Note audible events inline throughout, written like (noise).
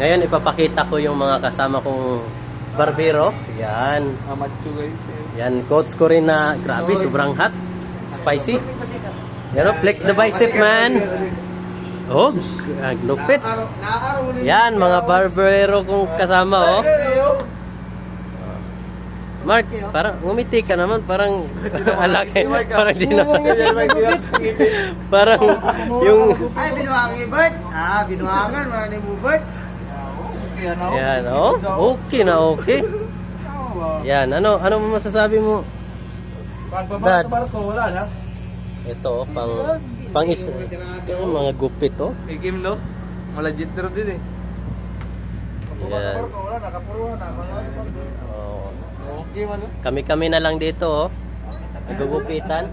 Ngayon ipapakita ko yung mga kasama kong barbero. Yan. Amatsu guys. Yan, coach ko rin na grabe, sobrang hot. Spicy. Yan o, flex the bicep man. Oh, ang lupit. Yan, mga barbero kong kasama oh. Mark, parang ngumiti ka naman, parang (laughs) alaki, parang di na, parang yung, Ay, binuhangi, Bert. Ah, binuhangan. Wala ni mo, Bert. Yan, oh, okay na okay. (laughs) Yan, ano, ano mo masasabi mo? Pagbaba sa barko, wala na. Ito, pang, pang is, yung mga gupit oh. Kay Kim, no? Malagit pero din eh. Pagbaba sa Yan. barko, wala na. Kapuruhan na. Oh. Okay, man. Kami-kami na lang dito oh. Nagugupitan.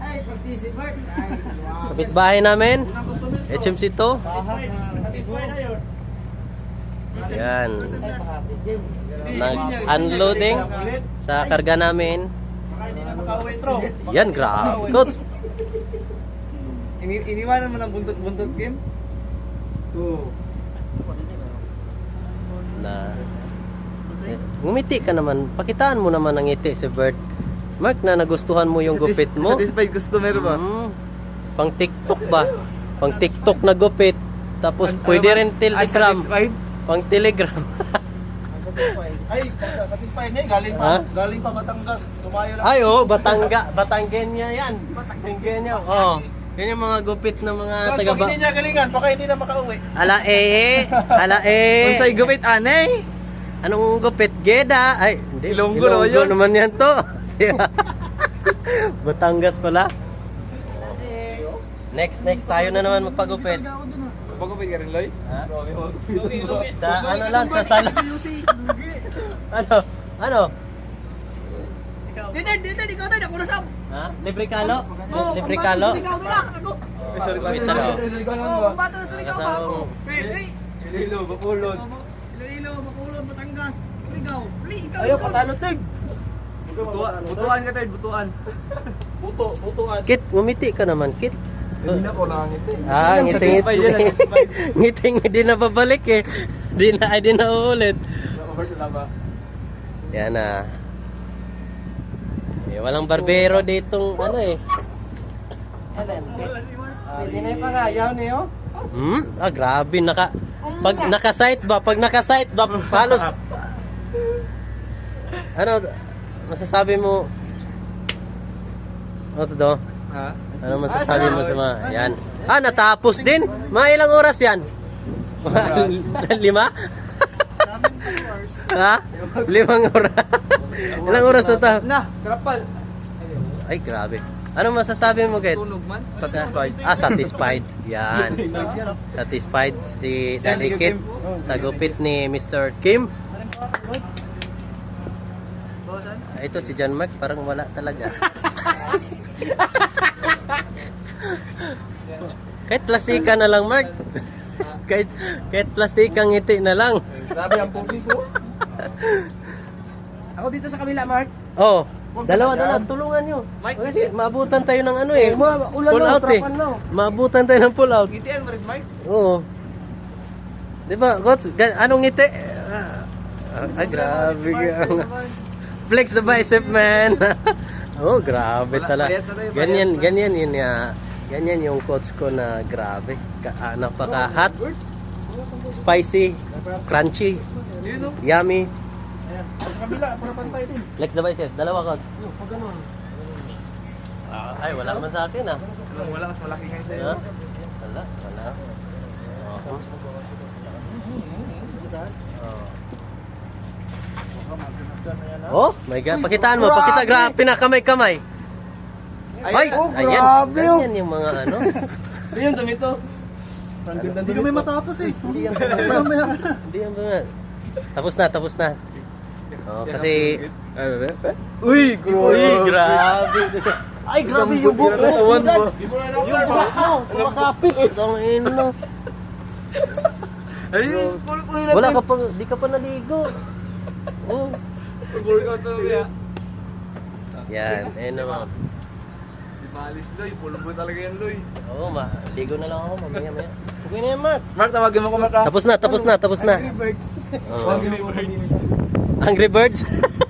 Ay, pagti si Bert. Ay, binuhangan. Kapitbahay namin. HMC to. Yan. Nag-unloading sa karga namin. Yan, grabe. Coach. Ini iniwanan mo ng buntot-buntot, Kim? Oo. Na, eh, ngumiti ka naman. Pakitaan mo naman ang ngiti si Bert. Mark, na nagustuhan mo yung gupit mo. Satisfied customer ba? Mm. Pang TikTok ba? Pang TikTok na gupit. Tapos pwede rin telegram. Satisfied? Pang telegram. Ay, satisfied na eh. Galing pa, galing pa Batangas. Tumayo lang. Ay, oh, Batangga. Batanggenya yan. Batanggenya. Oh. Yan yung mga gupit na mga Pag taga ba... hindi niya galingan, baka hindi na makauwi. Ala eh. Ala (laughs) eh. Unsay gupit anay? Anong gupit? Geda. Ay, hindi. Ilonggo na yun. naman yan to. (laughs) Batangas pala. Next, next tayo na naman magpagupit. Pagupit ka rin, Loy? Ha? Lugi, lugi. Sa ano lang, sa sala. (laughs) ano? Ano? Dito, dito, ikaw tayo. Ako na sab. Ha? Libre kalo? Oh, Libre kalo? Sorry, Wait bakit? na lang. Oh, pambato na sa ikaw pa ako. Ililo, bapulot. Iloilo, Bacolod, Batangas. Ligaw. Li, ikaw. Ayaw, patalo, Tig. Butuan, butuan ka, Tig, butuan. Buto, butuan. Kit, ngumiti ka naman, Kit. Hindi na ko nakangiti. Ah, Yan, ngiti satisfied yan, (laughs) ngiti. satisfied. ngiti ngiti na babalik eh. Di na, ay di na uulit. Yan na. Eh, walang barbero ditong ano eh. Pwede na yung pangayaw niyo. Hmm? Ah, grabe. Naka, pag naka-site ba? Pag naka-site ba? Halos... Ano? Masasabi mo... What's do? Ha? Ano masasabi mo sa mga... Yan. Ah, natapos din. Mga ilang oras yan? (laughs) Lima? ha? Limang oras. ilang oras na to? Na, trapal. Ay, grabe. Ano masasabi mo, Get? Tunog man. Satisfied. Ah, satisfied. Yan. Satisfied si Daddy Kit sa gupit ni Mr. Kim. Ah, Ito si John Mark, parang wala talaga. (laughs) kahit plastika na lang, Mark. (laughs) kahit, kahit plastika ngiti na lang. Grabe ang publiko. Ako dito sa kabila, Mark. Oh, dalawa na lang, tulungan nyo. Kasi maabutan tayo ng ano eh. ma- ulan Pull out eh. Maabutan tayo ng pull out. Ngitian mo rin, Mike. Oo. Di ba, coach? Anong ngiti? Ah, ah, grabe. Flex the bicep, man. (laughs) oh, grabe talaga. Ganyan, ganyan yun ya. Ganyan yung coach ko na grabe. Ka, ah, napaka-hot, spicy, crunchy, yummy. Sa kabila, para pantay din. Flex the bicep. Dalawa, coach. Ah, ay, wala naman sa akin ah. Wala, mas malaki nga sa'yo. Ha? Wala, wala. Oh. Oh, my God. Pakitaan mo. Pakita, gra pinakamay-kamay. Ay, oh, ayan. grabe, oh. Ganyan yung mga ano. (laughs) Yun, dumi to. Hindi kami matapos eh. Hindi yan mga. Hindi yan. Tapos na, tapos na. Oh, kasi... Uy, Uy, grabe. Ay, grabe yung mo. Yung buhok mo. Kumakapit. Ang ino. Ay. Wala ka pa, di ka pa naligo. Oh. Workout na kaya. Yan, ayun naman. Di ba alis, Loy? Pulo-pulo talaga yan, Loy. Oo, ma ligo na lang ako mamaya maya. Okay na yan, Mark. Mark, tawagin mo ko, Mark. Tapos na, tapos na, tapos na. Tawagin mo ko, Mark. Angry Birds? (laughs)